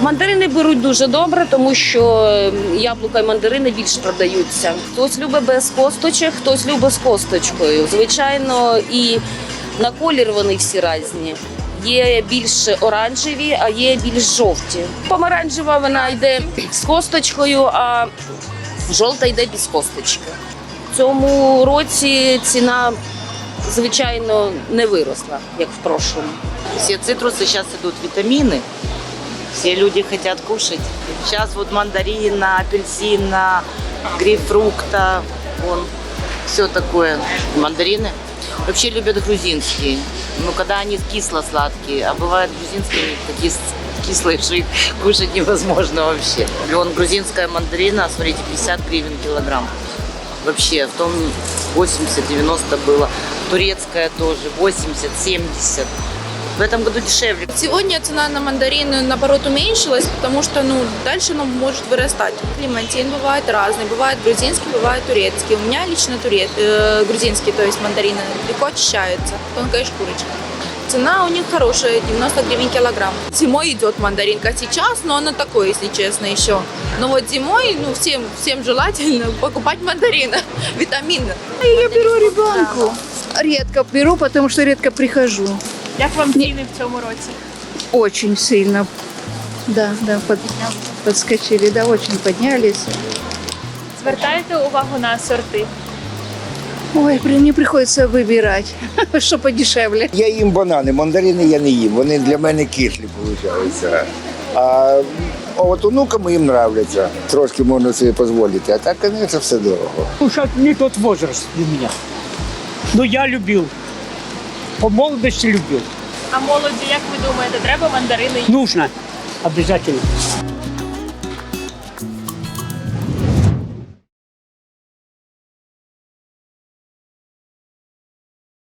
Мандарини беруть дуже добре, тому що е, яблука і мандарини більше продаються. Хтось любить без косточок, хтось любить з косточкою. Звичайно, і на колір вони всі різні. Є більш оранжеві, а є більш жовті. Помаранчева вона йде з косточкою, а жовта йде без косточки. В цьому році ціна, звичайно, не виросла, як в прошлому. Все цитрусы сейчас идут витамины. Все люди хотят кушать. Сейчас вот мандарина, апельсина, грейпфрукта, вон, все такое. Мандарины. Вообще любят грузинские. Ну, когда они кисло-сладкие, а бывают грузинские такие кислые, что их кушать невозможно вообще. Вон грузинская мандарина, смотрите, 50 гривен килограмм. Вообще, в том 80-90 было. Турецкая тоже, 80-70. В этом году дешевле. Сегодня цена на мандарины наоборот уменьшилась, потому что ну дальше оно может вырастать. Клемантин бывает разный, бывает грузинский, бывает турецкий. У меня лично турец, э, грузинский, то есть мандарины легко очищаются, тонкая шкурочка. Цена у них хорошая, 90 гривен килограмм. Зимой идет мандаринка сейчас, но она такой, если честно, еще. Но вот зимой, ну, всем, всем желательно покупать мандарины, витамины. Я беру ребенку. Редко беру, потому что редко прихожу. Як вам ціни в цьому році? Очень сильно. Да, да, под- подскочили, да, очень поднялись. Звертаєте увагу на сорти? Ой, при- мне приходится выбирать, что подешевле. Я їм банани, мандарини я не їм. Вони для мене кислі, виходить. А от онукам їм нравляться. Трошки можна собі дозволити. А так, звісно, все дорого. Ну, сейчас не тот возраст для меня. Но я любил. По молодости люблю. А молоді, як ви думаєте, треба мандарини? Нужно. Обязательно.